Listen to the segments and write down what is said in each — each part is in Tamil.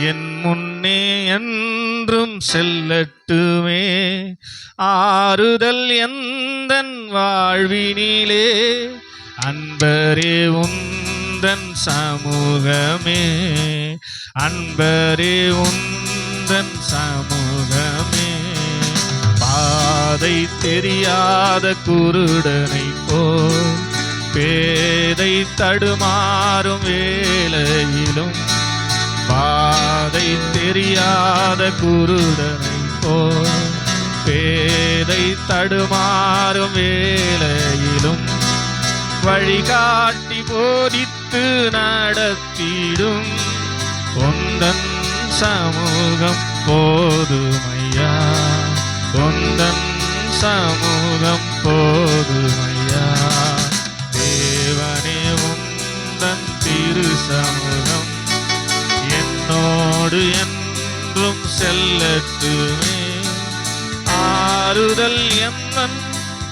என் முன்னே என்றும் செல்லட்டுமே. ஆறுதல் எந்தன் வாழ்வினிலே? அன்பரே உந்தன் சமூகமே. அன்பரே உந்தன் சமூகமே. பாதை தெரியாத குருடனை போ பேதை தடுமாறும் வேலையிலும் பாதை தெரியாத குருடனை போல் பேதை தடுமாறும் வேலையிலும் வழிகாட்டி போதித்து நடத்திடும் உந்தன் சமூகம் போதுமையா? உந்தன் சமூகம் போதுமையா? செல்லட்டுமே ஆறுதல் எந்தன்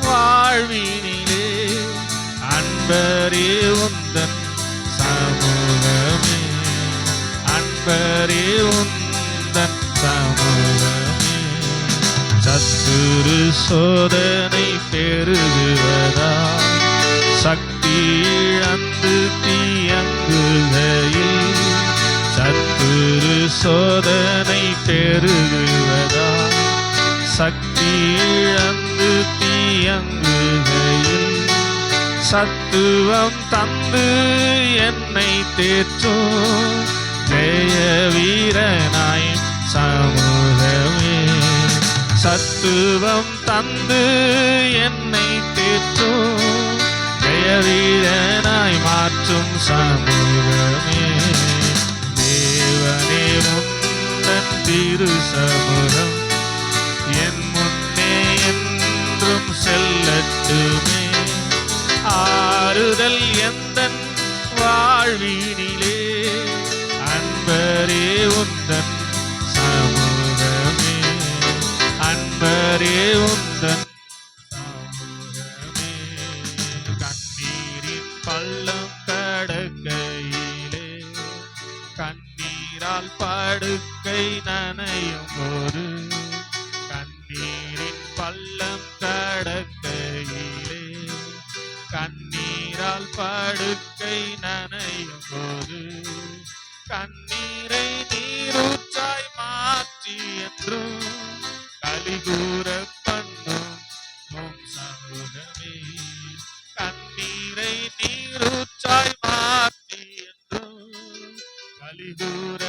வாழ்வினிலே அன்பரே உந்தன் சமூகமே. அன்பரே உந்தன் சமூகமே. சத்துரு சோதனை பெருகுவதா சக்தி இழந்து தீயங்குகையில் சத்துரு சோதனை பெருகுவதா சக்தி இழந்து தீயங்குகையில் சத்துவம் தந்து என்னை தேற்றோ? ஜெய வீரனாய் சமூகமே சத்துவம் தந்து என்னை தேற்றோ? ஜெய வீரனாய் மாற்றும் சமூகமே தேவனே திரு சமூகம் என் முன்னே என்றும் செல்லட்டுமே. ஆறுதல் எந்த வாழ்வினிலே? அன்பரே உந்தன் சமூகமே. அன்பரே உந்தன் கண்ணீரின் பள்ளம் கடக்கையிலே கண் கண்ணீரால் படுக்கை நனையும் ஒரு கண்ணீரின் பள்ளம் கடக்கையிலே கண்ணீரால் படுக்கை நனையும் போது கண்ணீரை நீரூற்றாய் மாற்றி என்றும் கலிகூற பண்ணும் உம் சமூகமே கண்ணீரை நீரூற்றாய் மாற்றி என்றும் கலிகூற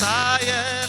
Messiah.